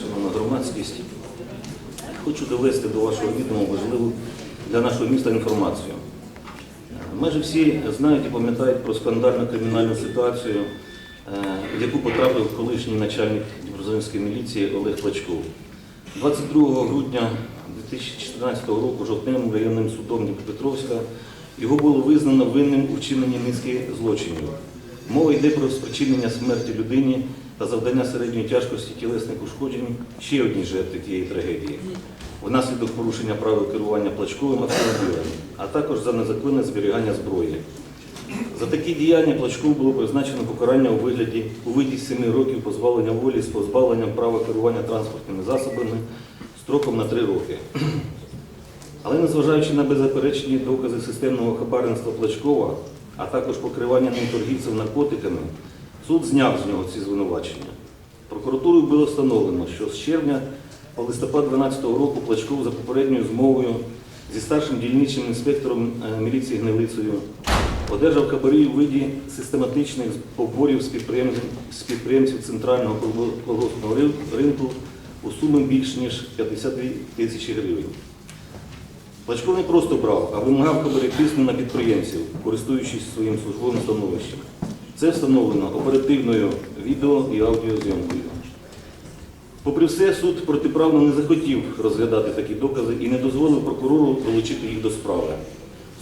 шановна громадськість. Хочу довести до вашого відома важливу для нашого міста інформацію. Майже всі знають і пам'ятають про скандальну кримінальну ситуацію, е, в яку потрапив колишній начальник Дніпрозорської міліції Олег Плачков. 22 грудня 2014 року Жовтневим районним судом Дніпропетровська його було визнано винним у вчиненні низки злочинів. Мова йде про спричинення смерті людині та завдання середньої тяжкості тілесних ушкоджень ще одній жертві тієї трагедії внаслідок порушення правил керування плачковим автомобілем, а також за незаконне зберігання зброї. За такі діяння Плачкову було призначено покарання у вигляді у виді 7 років позбавлення волі з позбавленням права керування транспортними засобами строком на 3 роки. Але незважаючи на беззаперечні докази системного хабарництва Плачкова, а також покривання ним торгівців наркотиками, суд зняв з нього ці звинувачення. Прокуратурою було встановлено, що з червня по листопад 2012 року Плачков за попередньою змовою зі старшим дільничним інспектором е, міліції Гнилицею одержав хабарі у виді систематичних поборів з підприємців, центрального колгоспного ринку у сумі більш ніж 52 тисячі гривень. Плачков не просто брав, а вимагав хабарі тисну на підприємців, користуючись своїм службовим становищем. Це встановлено оперативною відео і аудіозйомкою. Попри все, суд протиправно не захотів розглядати такі докази і не дозволив прокурору долучити їх до справи.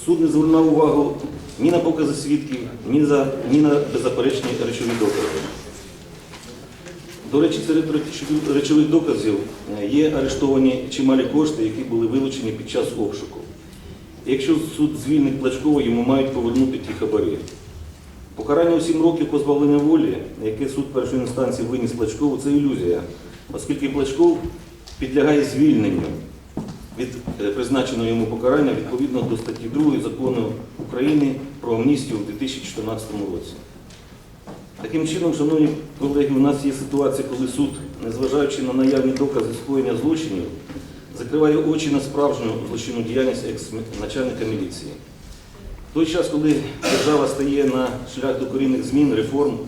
Суд не звернув увагу ні на покази свідків, ні, за, ні на беззаперечні речові докази. До речі, серед речових доказів е, є арештовані чималі кошти, які були вилучені під час обшуку. Якщо суд звільнить Плачкова, йому мають повернути ті хабарі. Покарання у 7 років позбавлення волі, яке суд першої інстанції виніс Плачкову, це ілюзія, оскільки Плачков підлягає звільненню від е, призначеного йому покарання відповідно до статті 2 закону України про амністію у 2014 році. Таким чином, шановні колеги, у нас є ситуація, коли суд, незважаючи на наявні докази скоєння злочинів, закриває очі на справжню злочинну діяльність екс-начальника міліції. В той час, коли держава стає на шлях докорінних змін, реформ,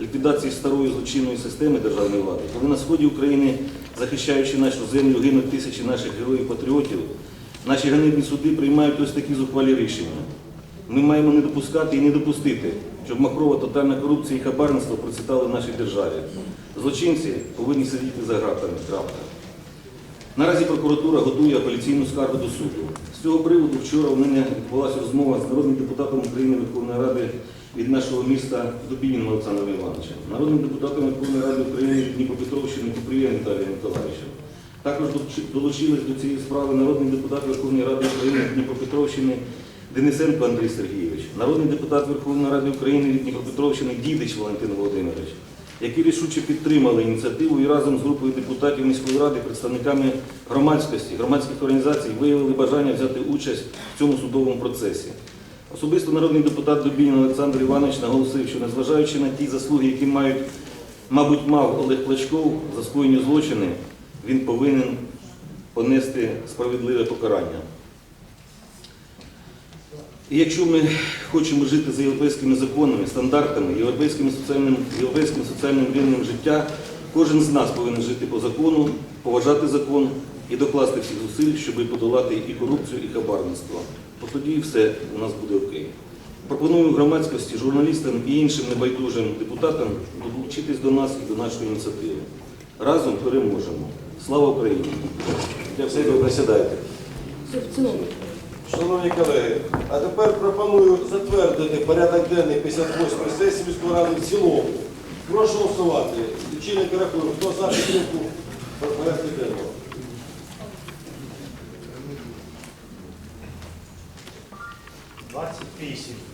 ліквідації старої злочинної системи державної влади, коли на сході України, захищаючи нашу землю, гинуть тисячі наших героїв-патріотів, наші ганебні суди приймають ось такі зухвалі рішення. Ми маємо не допускати і не допустити, щоб махрова тотальна корупція і хабарництво процвітали в нашій державі. Злочинці повинні сидіти за ґратами. Крапка. Наразі прокуратура готує апеляційну скаргу до суду. З цього приводу вчора у мене відбулася розмова з народним депутатом України Верховної Ради від нашого міста Дубініним Олександром Івановичем, народним депутатом Верховної Ради України Дніпропетровщини Купрієм Віталієм Миколаївичем. Також долучи- долучились до цієї справи народний депутат Верховної Ради України Дніпропетровщини Денисенко Андрій Сергійович, народний депутат Верховної Ради України від Дніпропетровщини Дідич Валентин Володимирович, які рішуче підтримали ініціативу і разом з групою депутатів міської ради, представниками громадськості, громадських організацій виявили бажання взяти участь в цьому судовому процесі. Особисто народний депутат Дубінін Олександр Іванович наголосив, що незважаючи на ті заслуги, які мають, мабуть, мав Олег Плачков за скоєні злочини, він повинен понести справедливе покарання. Якщо ми хочемо жити за європейськими законами, стандартами, європейським соціальним, європейським соціальним рівнем життя, кожен з нас повинен жити по закону, поважати закон і докласти всіх зусиль, щоб подолати і корупцію, і хабарництво. От тоді все у нас буде окей. Пропоную громадськості, журналістам і іншим небайдужим депутатам долучитись до нас і до нашої ініціативи. Разом переможемо. Слава Україні! Для всіх присідайте. Шановні колеги, а тепер пропоную затвердити порядок денний 58-ї сесії міської ради в цілому. Прошу голосувати. Лічильник рахую. Хто за підтримку порядку денного? Двадцять.